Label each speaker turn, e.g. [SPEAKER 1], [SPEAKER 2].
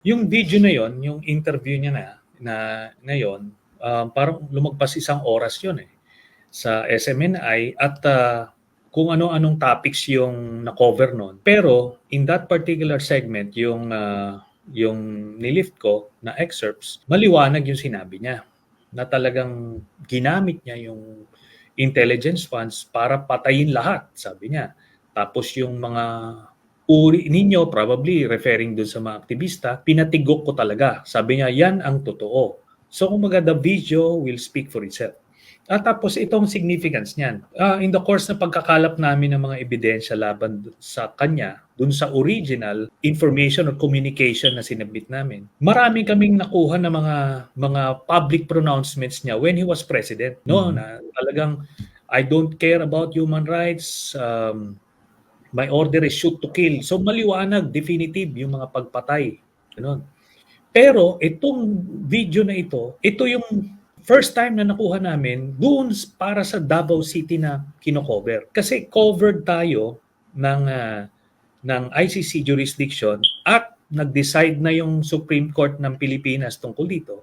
[SPEAKER 1] Yung video na yon, yung interview niya na, na ngayon, um, parang lumagpas isang oras yun eh sa SMNI at ah, kung ano-anong topics yung na-cover nun. Pero in that particular segment, yung ah, yung nilift ko na excerpts, maliwanag yung sinabi niya na talagang ginamit niya yung intelligence funds para patayin lahat, sabi niya. Tapos yung mga uri ninyo, probably referring dun sa mga aktivista, pinatigok ko talaga. Sabi niya, yan ang totoo. So, kumaga, the video will speak for itself. At tapos itong significance niyan. Ah, in the course na pagkakalap namin ng mga ebidensya laban sa kanya, dun sa original information or communication na sinabit namin, marami kaming nakuha na mga mga public pronouncements niya when he was president. No,
[SPEAKER 2] Mhm.
[SPEAKER 1] na talagang I don't care about human rights. Um, my order is shoot to kill. So maliwanag, definitive yung mga pagpatay. Ganun. Pero itong video na ito, ito yung first time na nakuha namin doon para sa Davao City na kino-cover. Kasi covered tayo ng ah, ng ICC jurisdiction at nag-decide na yung Supreme Court ng Pilipinas tungkol dito.